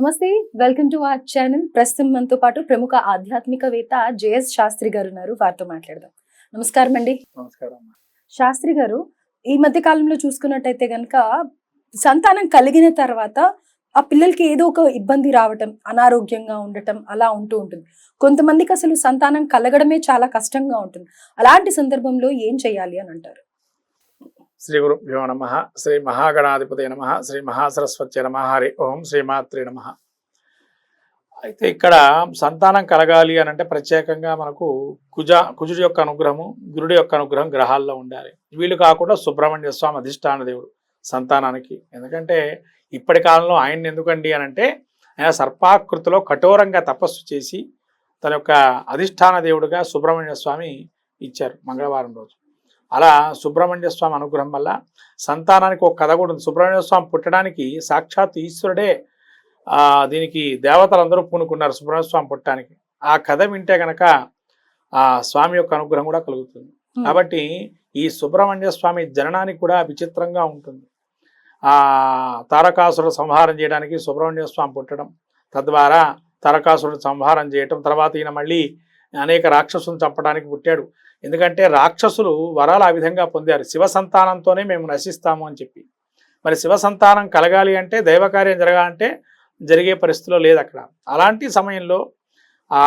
నమస్తే welcome to our channel. ప్రస్తుతం మనతో పాటు ప్రముఖ ఆధ్యాత్మికవేత్త జేఎస్ శాస్త్రి గారు ఉన్నారు. వారితో మాట్లాడదాం. నమస్కారం అండి. నమస్కారం. శాస్త్రి గారు ఈ మధ్య కాలంలో చూసుకున్నట్టయితే గనక సంతానం కలిగిన తర్వాత ఆ పిల్లలకి ఏదో ఒక ఇబ్బంది రావటం అనారోగ్యంగా ఉండటం అలా ఉంటూ ఉంటుంది. కొంతమందికి అసలు సంతానం కలగడమే చాలా కష్టంగా ఉంటుంది. అలాంటి సందర్భంలో ఏం చేయాలి అని అంటారు? శ్రీ గురుభ్యో నమ శ్రీ మహాగణాధిపతి నమ శ్రీ మహాసరస్వతి నమ హరి ఓం శ్రీమాత్రి నమ. అయితే ఇక్కడ సంతానం కలగాలి అని అంటే ప్రత్యేకంగా మనకు కుజ కుజుడి యొక్క అనుగ్రహము గురుడి యొక్క అనుగ్రహం గ్రహాల్లో ఉండాలి. వీళ్ళు కాకుండా సుబ్రహ్మణ్య స్వామి అధిష్టాన దేవుడు సంతానానికి. ఎందుకంటే ఇప్పటి కాలంలో ఆయన్ని ఎందుకండి అని అంటే ఆయన సర్పాకృతిలో కఠోరంగా తపస్సు చేసి తన యొక్క అధిష్టాన దేవుడుగా సుబ్రహ్మణ్య స్వామి ఇచ్చారు మంగళవారం రోజు. అలా సుబ్రహ్మణ్య స్వామి అనుగ్రహం వల్ల సంతానానికి ఒక కథ కూడా ఉంది. సుబ్రహ్మణ్య స్వామి పుట్టడానికి సాక్షాత్ ఈశ్వరుడే దీనికి దేవతలందరూ పూనుకున్నారు సుబ్రహ్మణ్య స్వామి పుట్టడానికి. ఆ కథ వింటే గనక ఆ స్వామి యొక్క అనుగ్రహం కూడా కలుగుతుంది. కాబట్టి ఈ సుబ్రహ్మణ్య స్వామి జననానికి కూడా విచిత్రంగా ఉంటుంది. ఆ తారకాసురుడు సంహారం చేయడానికి సుబ్రహ్మణ్య స్వామి పుట్టడం తద్వారా తారకాసురుడు సంహారం చేయటం తర్వాత ఈయన మళ్ళీ అనేక రాక్షసులను చంపడానికి పుట్టాడు. ఎందుకంటే రాక్షసులు వరాలు ఆ విధంగా పొందారు. శివ సంతానంతోనే మేము నశిస్తాము అని చెప్పి. మరి శివ సంతానం కలగాలి అంటే దైవకార్యం జరగాలంటే జరిగే పరిస్థితిలో లేదు అక్కడ. అలాంటి సమయంలో ఆ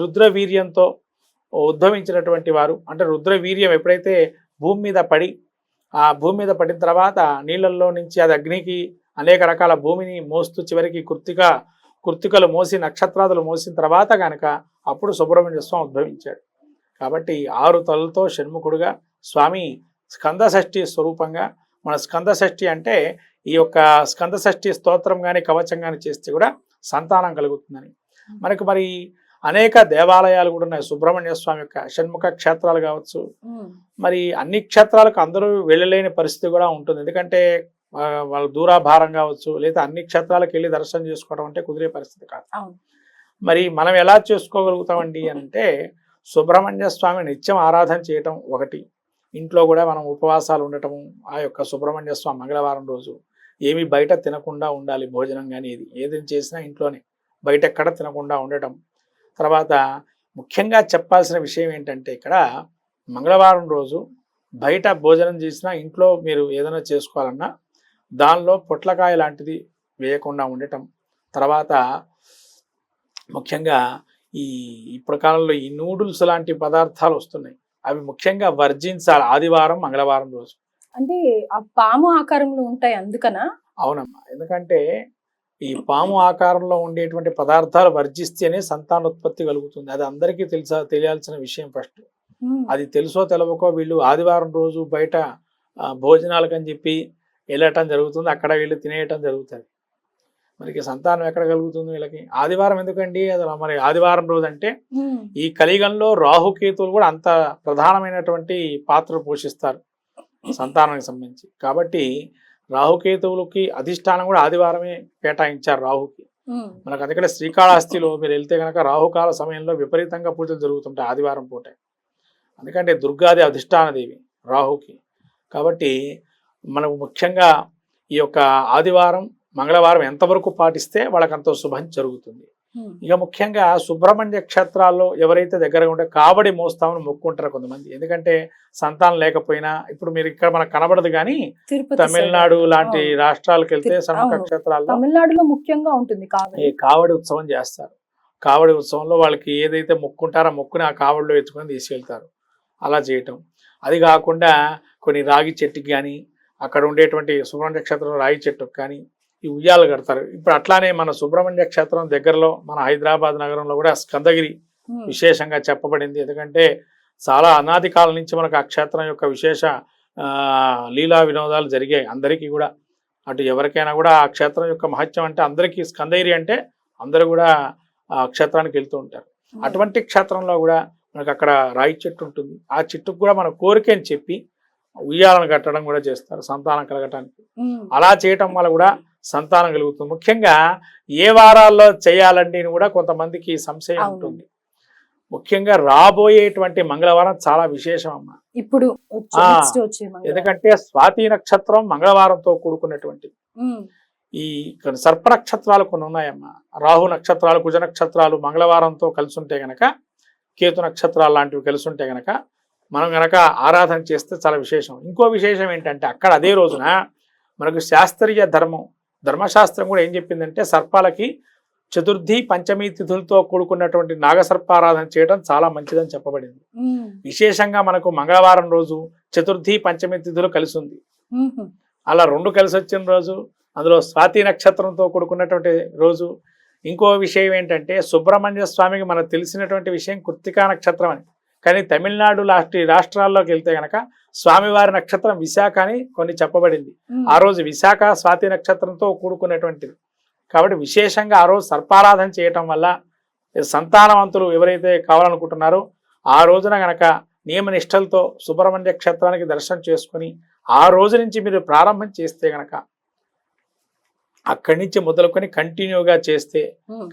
రుద్రవీర్యంతో ఉద్భవించినటువంటి వారు అంటే రుద్రవీర్యం ఎప్పుడైతే భూమి మీద పడి ఆ భూమి మీద పడిన తర్వాత నీళ్ళల్లో నుంచి అది అగ్నికి అనేక రకాల భూమిని మోస్తూ చివరికి కృతిక కృత్తికలు మోసి నక్షత్రాదులు మోసిన తర్వాత కనుక అప్పుడు సుబ్రహ్మణ్య స్వామి ఉద్భవించాడు. కాబట్టి ఆరు తలలతో షణ్ముఖుడుగా స్వామి స్కంద షష్ఠి స్వరూపంగా మన స్కంద షష్ఠి అంటే ఈ యొక్క స్కంద షష్ఠి స్తోత్రం కానీ కవచం కానీ చేస్తే కూడా సంతానం కలుగుతుందని. మనకు మరి అనేక దేవాలయాలు కూడా ఉన్నాయి. సుబ్రహ్మణ్య స్వామి యొక్క షణ్ముఖ క్షేత్రాలు కావచ్చు. మరి అన్ని క్షేత్రాలకు అందరూ వెళ్ళలేని పరిస్థితి కూడా ఉంటుంది. ఎందుకంటే వాళ్ళ దూరాభారం కావచ్చు లేదా అన్ని క్షేత్రాలకు వెళ్ళి దర్శనం చేసుకోవడం అంటే కుదిరే పరిస్థితి కాదు. మరి మనం ఎలా చేసుకోగలుగుతామండి అంటే సుబ్రహ్మణ్య స్వామి నిత్యం ఆరాధన చేయటం ఒకటి. ఇంట్లో కూడా మనం ఉపవాసాలు ఉండటము ఆ యొక్క సుబ్రహ్మణ్య స్వామి మంగళవారం రోజు ఏమీ బయట తినకుండా ఉండాలి భోజనం కానీ ఇది. ఏదైనా చేసినా ఇంట్లోనే బయట ఎక్కడ తినకుండా ఉండటం. తర్వాత ముఖ్యంగా చెప్పాల్సిన విషయం ఏంటంటే ఇక్కడ మంగళవారం రోజు బయట భోజనం చేసినా ఇంట్లో మీరు ఏదైనా చేసుకోవాలన్నా దానిలో పొట్లకాయ లాంటిది వేయకుండా ఉండటం. తర్వాత ముఖ్యంగా ఈ ఇప్పుడు కాలంలో ఈ నూడిల్స్ లాంటి పదార్థాలు వస్తున్నాయి. అవి ముఖ్యంగా వర్జించాలి ఆదివారం మంగళవారం రోజు. అంటే ఆ పాము ఆకారంలో ఉంటాయి అందుకనా? అవునమ్మా. ఎందుకంటే ఈ పాము ఆకారంలో ఉండేటువంటి పదార్థాలు వర్జిస్తేనే సంతానోత్పత్తి కలుగుతుంది. అది అందరికీ తెలుసా తెలియాల్సిన విషయం ఫస్ట్. అది తెలుసో తెలవకో వీళ్ళు ఆదివారం రోజు బయట భోజనాలకు అని చెప్పి వెళ్ళటం జరుగుతుంది. అక్కడ వీళ్ళు తినేయటం జరుగుతుంది. మనకి సంతానం ఎక్కడ కలుగుతుంది వీళ్ళకి? ఆదివారం ఎందుకండి? అది మరి ఆదివారం రోజు అంటే. ఈ కలిగంలో రాహుకేతువులు కూడా అంత ప్రధానమైనటువంటి పాత్ర పోషిస్తారు సంతానానికి సంబంధించి. కాబట్టి రాహుకేతువులకి అధిష్టానం కూడా ఆదివారమే కేటాయించారు రాహుకి. మనకు అందుకనే శ్రీకాళహస్తిలో మీరు వెళ్తే కనుక రాహుకాల సమయంలో విపరీతంగా పూజలు జరుగుతుంటాయి ఆదివారం పూట. ఎందుకంటే దుర్గాది అధిష్టానదేవి రాహుకి. కాబట్టి మనకు ముఖ్యంగా ఈ యొక్క ఆదివారం మంగళవారం ఎంతవరకు పాటిస్తే వాళ్ళకి అంత శుభం జరుగుతుంది. ఇక ముఖ్యంగా సుబ్రహ్మణ్య క్షేత్రాల్లో ఎవరైతే దగ్గరగా ఉంటే కావడి మోస్తామని మొక్కుంటారు కొంతమంది ఎందుకంటే సంతానం లేకపోయినా ఇప్పుడు మీరు ఇక్కడ మనకు కనబడదు కానీ తమిళనాడు. లాంటి. రాష్ట్రాలకు వెళ్తే అవును. క్షేత్రాల్లో తమిళనాడులో ముఖ్యంగా ఉంటుంది ఈ కావడి ఉత్సవం చేస్తారు కావడి ఉత్సవంలో వాళ్ళకి ఏదైతే మొక్కుంటారో మొక్కుని ఆ కావడిలో ఎత్తుకొని తీసుకెళ్తారు అలా చేయటం అది కాకుండా కొన్ని రాగి చెట్టుకి కానీ అక్కడ ఉండేటువంటి సుబ్రహ్మణ్య క్షేత్రం రాగి చెట్టుకు కానీ ఈ ఉయ్యాలు కడతారు. ఇప్పుడు అట్లానే మన సుబ్రహ్మణ్య క్షేత్రం దగ్గరలో మన హైదరాబాద్ నగరంలో కూడా స్కందగిరి. విశేషంగా చెప్పబడింది. ఎందుకంటే చాలా అనాది కాలం నుంచి మనకు ఆ క్షేత్రం యొక్క విశేష లీలా వినోదాలు జరిగాయి. అందరికీ కూడా అటు ఎవరికైనా కూడా ఆ క్షేత్రం యొక్క మహత్యం అంటే అందరికీ స్కందగిరి అంటే అందరూ కూడా ఆ క్షేత్రానికి వెళ్తూ ఉంటారు. అటువంటి క్షేత్రంలో కూడా మనకు అక్కడ రాయి చెట్టు ఉంటుంది. ఆ చెట్టుకు కూడా మన కోరిక అని చెప్పి ఉయ్యాలను కట్టడం కూడా చేస్తారు సంతానం కలగటానికి. అలా చేయటం వల్ల కూడా సంతానం కలుగుతుంది ముఖ్యంగా ఏ వారాల్లో చేయాలండి అని కూడా కొంతమందికి సంశయం. ఉంటుంది ముఖ్యంగా రాబోయేటువంటి మంగళవారం చాలా విశేషం అమ్మ ఇప్పుడు. ఎందుకంటే స్వాతి నక్షత్రం మంగళవారంతో కూడుకున్నటువంటిది. ఈ సర్ప నక్షత్రాలు కొన్ని ఉన్నాయమ్మా రాహు నక్షత్రాలు కుజ నక్షత్రాలు మంగళవారంతో కలిసి ఉంటే గనక కేతు నక్షత్రాలు లాంటివి కలిసి ఉంటే గనక మనం గనక ఆరాధన చేస్తే చాలా విశేషం. ఇంకో విశేషం ఏంటంటే అక్కడ అదే రోజున మనకు శాస్త్రీయ ధర్మం ధర్మశాస్త్రం కూడా ఏం చెప్పిందంటే సర్పాలకి చతుర్థి పంచమి తిథులతో కూడుకున్నటువంటి నాగసర్పారాధన చేయడం చాలా మంచిదని చెప్పబడింది. విశేషంగా మనకు మంగళవారం రోజు చతుర్థి పంచమి తిథులు కలిసి ఉంది అలా రెండు కలిసి వచ్చిన రోజు అందులో స్వాతి నక్షత్రంతో కూడుకున్నటువంటి రోజు. ఇంకో విషయం ఏంటంటే సుబ్రహ్మణ్య స్వామికి మనకు తెలిసినటువంటి విషయం కృత్తికా నక్షత్రం అని. కానీ తమిళనాడు లాంటి రాష్ట్రాల్లోకి వెళ్తే గనక స్వామివారి నక్షత్రం విశాఖ అని కొన్ని చెప్పబడింది. ఆ రోజు విశాఖ స్వాతి నక్షత్రంతో కూడుకున్నటువంటిది. కాబట్టి విశేషంగా ఆ రోజు సర్పారాధన చేయటం వల్ల సంతానవంతులు ఎవరైతే కావాలనుకుంటున్నారో ఆ రోజున గనక నియమ నిష్టలతో సుబ్రహ్మణ్య క్షేత్రానికి దర్శనం చేసుకుని ఆ రోజు నుంచి మీరు ప్రారంభం చేస్తే గనక అక్కడి నుంచి మొదలుకొని కంటిన్యూగా చేస్తే.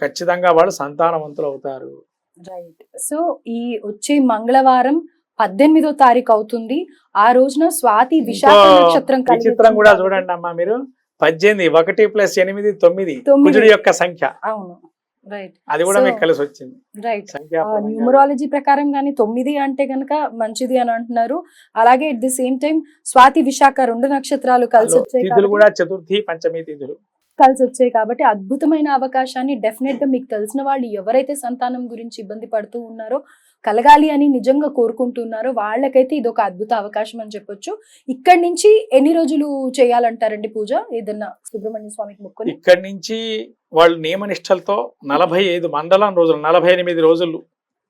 ఖచ్చితంగా వాళ్ళు సంతానవంతులు అవుతారు. రైట్ సో ఈ వచ్చే మంగళవారం పద్దెనిమిదో తారీఖు అవుతుంది. ఆ రోజున స్వాతి విశాఖ నక్షత్రం వచ్చింది కూడా చూడండి అమ్మా మీరు. పద్దెనిమిది ఒకటి ప్లస్ ఎనిమిది తొమ్మిది. తొమ్మిది. కుజుడి యొక్క సంఖ్య. అవును. రైట్ అది కూడా మీకు కలిసి వచ్చింది. రైట్ న్యూమరాలజీ ప్రకారం కానీ తొమ్మిది అంటే గనక మంచిది అని అంటున్నారు. అలాగే at the same time Swati Vishakha రెండు నక్షత్రాలు కలిసి వచ్చాయి కూడా చతుర్థి పంచమి తిథులు. కలిసి వచ్చాయి కాబట్టి అద్భుతమైన అవకాశాన్ని డెఫినెట్గా మీకు తెలిసిన వాళ్ళు ఎవరైతే సంతానం గురించి ఇబ్బంది పడుతూ ఉన్నారో కలగాలి అని నిజంగా కోరుకుంటున్నారో వాళ్ళకైతే ఇది ఒక అద్భుత అవకాశం అని చెప్పొచ్చు. ఇక్కడి నుంచి ఎన్ని రోజులు చేయాలంటారండి పూజ? ఏదన్నా సుబ్రహ్మణ్య స్వామికి మొక్కుని? ఇక్కడి నుంచి వాళ్ళు నియమ నిష్టలతో నలభై ఐదు మండలం రోజులు నలభై ఎనిమిది రోజులు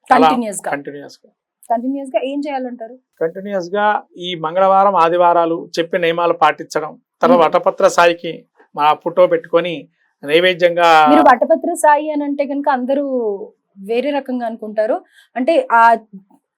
కంటిన్యూస్గా. కంటిన్యూస్గా. కంటిన్యూస్గా ఏం చేయాలంటారు? కంటిన్యూస్గా ఈ మంగళవారం ఆదివారాలు చెప్పిన నియమాలు పాటించడం తర్వాత. వటపత్ర సాయికి మా ఫోటో పెట్టుకొని నైవేద్యంగా మీరు వటపత్ర సాయి అని అంటే కనుక అందరూ వేరే రకంగా అనుకుంటారు. అంటే ఆ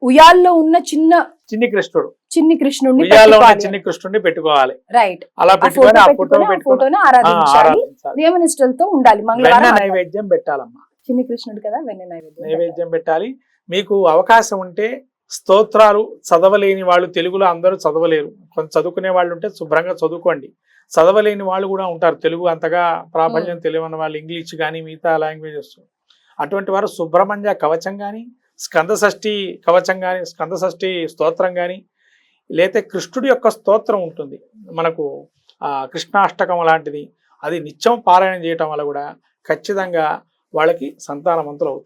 ఉయ్యాల్లో ఉన్న చిన్న చిన్ని కృష్ణుడు. చిన్ని కృష్ణుడిని ఉయ్యాలో ఉన్న. చిన్ని కృష్ణుడిని పెట్టుకోవాలి. రైట్ అలా పెట్టుకొని ఆ ఫోటో పెట్టుకొని ఫోటోని ఆరాధించాలి. నియమనిష్టలతో ఉండాలి. మంగళవారం. నైవేద్యం పెట్టాలమ్మా. చిన్ని కృష్ణుడు కదా వెన్న నైవేద్యం నైవేద్యం పెట్టాలి. మీకు అవకాశం ఉంటే స్తోత్రాలు చదవలేని వాళ్ళు తెలుగులో అందరూ చదవలేరు. కొంత చదువుకునే వాళ్ళు ఉంటే శుభ్రంగా చదువుకోండి. చదవలేని వాళ్ళు కూడా ఉంటారు. తెలుగు అంతగా ప్రాబల్యం తెలియని వాళ్ళు ఇంగ్లీష్ కానీ మిగతా లాంగ్వేజెస్ అటువంటి వారు సుబ్రహ్మణ్య కవచం కానీ స్కంద షష్ఠి కవచం కానీ స్కంద షష్ఠి స్తోత్రం కానీ లేతే కృష్ణుడి యొక్క స్తోత్రం ఉంటుంది. మనకు కృష్ణాష్టకం లాంటిది అది నిత్యం పారాయణం చేయటం వల్ల కూడా ఖచ్చితంగా వాళ్ళకి సంతానవంతులు అవుతారు.